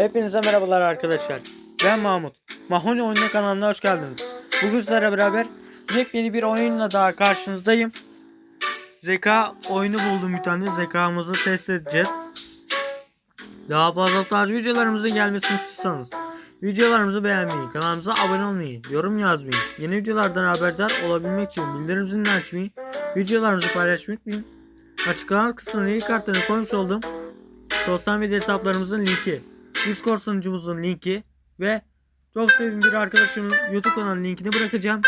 Hepinize merhabalar arkadaşlar. Ben Mahmut. Mahoni Oyunu kanalına hoş geldiniz. Bugün sizlerle beraber yepyeni bir oyunla daha karşınızdayım. Zeka oyunu buldum bir tane. Zekamızı test edeceğiz. Daha fazla tarz videolarımızın gelmesini istiyorsanız videolarımızı beğenmeyi, kanalımıza abone olmayı, yorum yazmayı, yeni videolardan haberdar olabilmek için bildirim zilini açmayı, videolarımızı paylaşmayı unutmayın. Açıklama kısmına ilk kartlarını koymuş oldum. Sosyal medya hesaplarımızın linki, Discord sunucumuzun linki ve çok sevdiğim bir arkadaşımın YouTube kanalının linkini bırakacağım.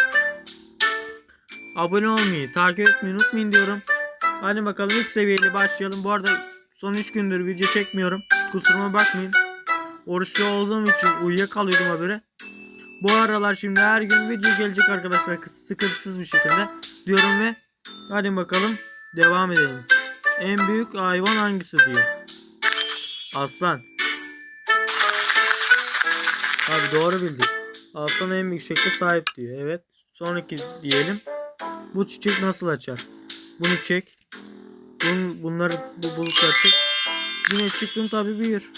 Abone olmayı, takip etmeyi unutmayın diyorum. Hadi bakalım ilk seviyeli başlayalım. Bu arada son 3 gündür video çekmiyorum. Kusuruma bakmayın. Oruçlu olduğum için uyuyakalıyordum habire. Bu aralar şimdi her gün video gelecek arkadaşlar sıkıntısız bir şekilde diyorum ve hadi bakalım devam edelim. En büyük hayvan hangisi diyor. Aslan. Abi doğru bildik. Aslan en büyük şekle sahip diyor. Evet. Sonraki diyelim. Bu çiçek nasıl açar? Bunu çek. Bun, bunları bu bulutlar çek. Yine çıktın tabi büyür.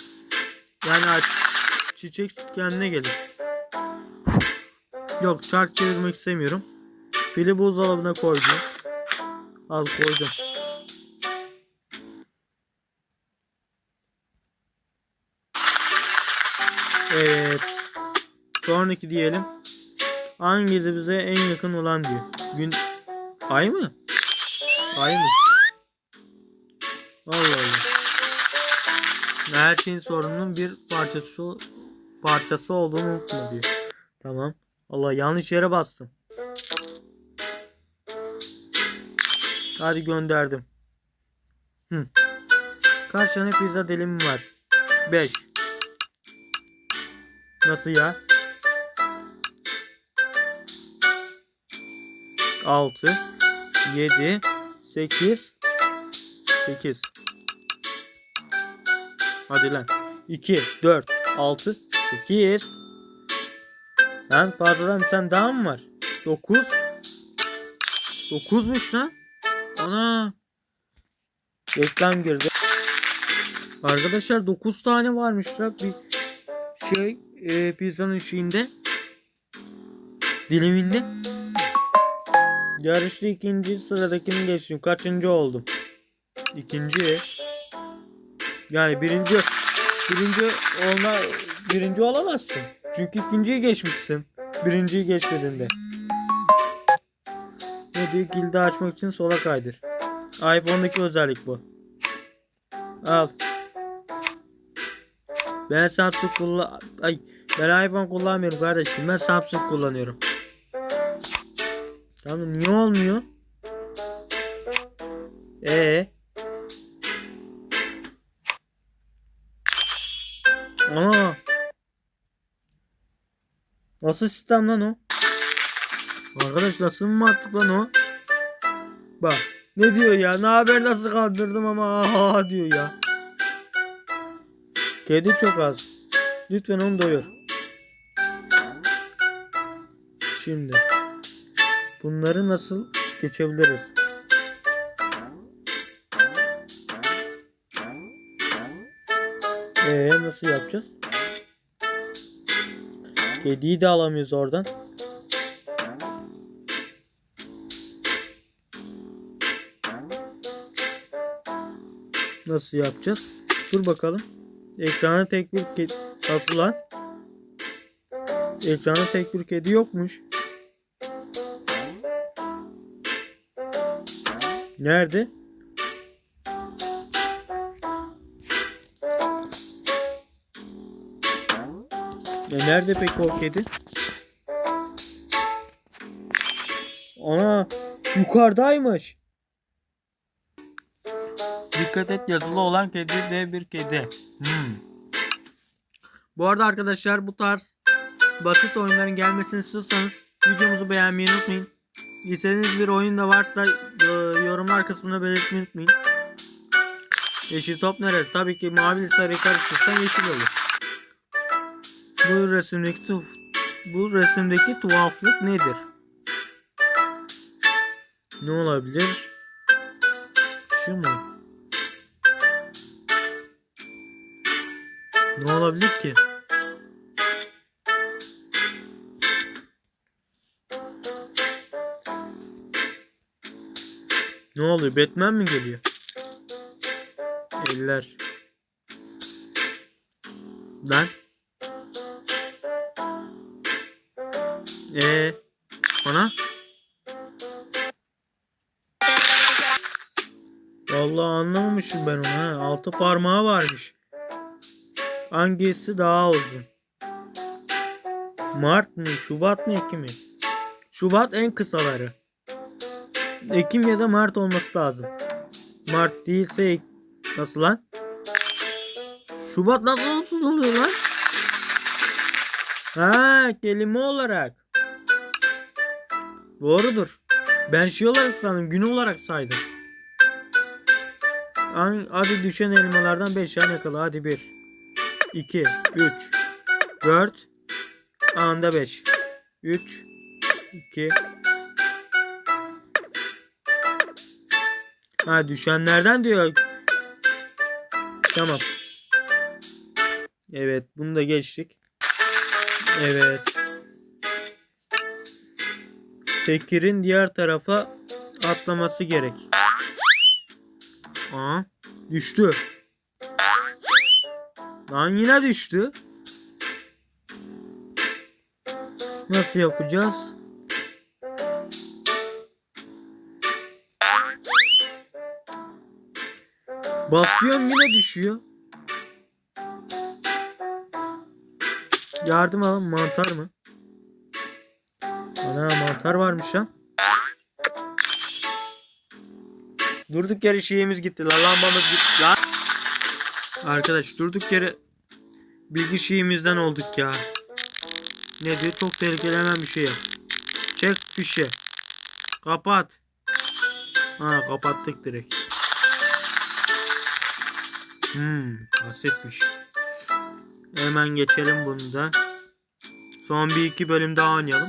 Yani aç. Çiçek kendine gelir. Yok çark çevirmek istemiyorum. Fili buzdolabına koydum. Al koydum. Evet. Sonraki diyelim. Hangisi bize en yakın olan diyor. Gün Ay mı? Ay mı? Allah Allah. Her şeyin sorununun bir parçası parçası olduğunu unutma diyor. Tamam. Allah yanlış yere bastım. Hadi gönderdim. Hı. Kaç tane pizza dilimim var? 5. Nasıl ya? 6 7 8 8 Hadi lan. 2 4 6 8 Lan fazladan bir tane daha mı var? 9 9'muş lan. Ana. Reklam girdi. Arkadaşlar 9 tane varmış lan bir şey e, pizzanın şeyinde diliminde. Yarışta ikinci sıradakini geçtim. Kaçıncı oldum? İkinci. Yani birinci birinci olma birinci olamazsın. Çünkü ikinciyi geçmişsin. Birinciyi geçmedin de. Ne diyor? Gildi açmak için sola kaydır. iPhone'daki özellik bu. Al. Ben Samsung kullan ay ben iPhone kullanmıyorum kardeşim. Ben Samsung kullanıyorum. Tamam niye olmuyor? Ee. Ana. Nasıl sistem lan o? Arkadaş nasıl mı mantık lan o? Bak. Ne diyor ya? Ne haber nasıl kandırdım ama aha diyor ya. Kedi çok az. Lütfen onu doyur. Şimdi. Bunları nasıl geçebiliriz? Ee nasıl yapacağız? Kediyi de alamıyoruz oradan. Nasıl yapacağız? Dur bakalım. Ekrana tek bir kedi nasıl lan? Ekrana tek bir kedi yokmuş. Nerede? E nerede peki o kedi? Ana yukarıdaymış. Dikkat et yazılı olan kedi de bir kedi. Hmm. Bu arada arkadaşlar bu tarz basit oyunların gelmesini istiyorsanız videomuzu beğenmeyi unutmayın. İstediğiniz bir oyun da varsa e, yorumlar kısmına belirtmeyi unutmayın. Yeşil top nerede? Tabii ki mavi sarıyı karıştırırsan yeşil olur. Bu resimdeki tuf bu resimdeki tuhaflık nedir? Ne olabilir? Şu mu? Ne olabilir ki? Ne oluyor? Batman mi geliyor? Eller. Lan. Ee, ana? Vallahi anlamamışım ben onu ha. Altı parmağı varmış. Hangisi daha uzun? Mart mı? Şubat mı? Ekim mi? Şubat en kısaları. Ekim ya da Mart olması lazım. Mart değilse nasıl lan? Şubat nasıl uzun oluyor lan? Ha kelime olarak. Doğrudur. Ben şey olarak sandım. Gün olarak saydım. Hadi düşen elmalardan 5 tane yakala. Hadi 1, 2, 3, 4, anda 5. 3, 2, Ha düşenlerden diyor. Tamam. Evet bunu da geçtik. Evet. Tekir'in diğer tarafa atlaması gerek. Aa, düştü. Lan yine düştü. Nasıl yapacağız? Basıyorum yine düşüyor. Yardım alın mantar mı? Ana mantar varmış lan. Durduk yere şeyimiz gitti lan lambamız gitti lan. Arkadaş durduk yere bilgi şeyimizden olduk ya. Ne diyor? Çok tehlikeli hemen bir şey yap. Çek fişe. Kapat. Ha kapattık direkt. Hmm, basitmiş. Hemen geçelim bunu da. Son bir iki bölüm daha oynayalım.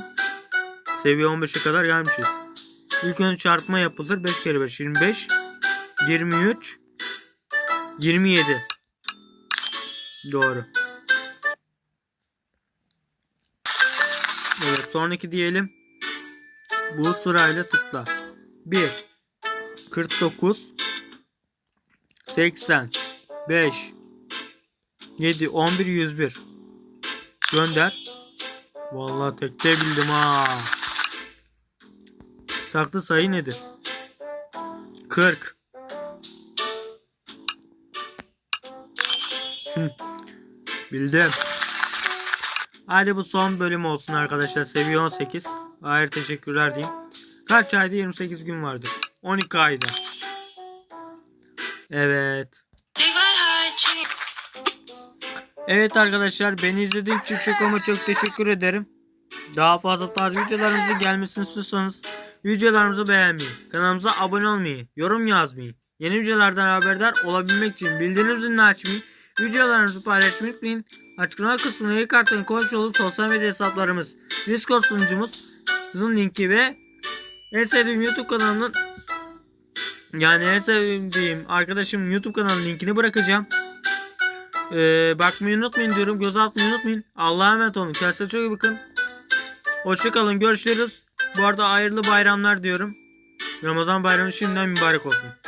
Seviye 15'e kadar gelmişiz. İlk önce çarpma yapılır. 5 kere 5 25 23 27 Doğru. Evet sonraki diyelim. Bu sırayla tıkla. 1 49 80 5 7 11 101 Gönder. Vallahi tekte bildim ha. Saklı sayı nedir? 40 Hı, Bildim. Hadi bu son bölüm olsun arkadaşlar. Seviye 18. Hayır teşekkürler diyeyim. Kaç ayda 28 gün vardır? 12 ayda. Evet. Evet arkadaşlar beni izlediğiniz için çok ama çok teşekkür ederim. Daha fazla tarz videolarımızın gelmesini istiyorsanız videolarımızı beğenmeyi, kanalımıza abone olmayı, yorum yazmayı, yeni videolardan haberdar olabilmek için bildirim zilini açmayı, videolarımızı paylaşmayı unutmayın. Açıklama kısmına ilk kartın koymuş olup sosyal medya hesaplarımız, Discord sunucumuzun linki ve en sevdiğim YouTube kanalının yani en sevdiğim arkadaşım YouTube kanalının linkini bırakacağım. Ee, bakmayı unutmayın diyorum. Göz atmayı unutmayın. Allah'a emanet olun. Kendinize çok iyi bakın. Hoşçakalın. Görüşürüz. Bu arada hayırlı bayramlar diyorum. Ramazan bayramı şimdiden mübarek olsun.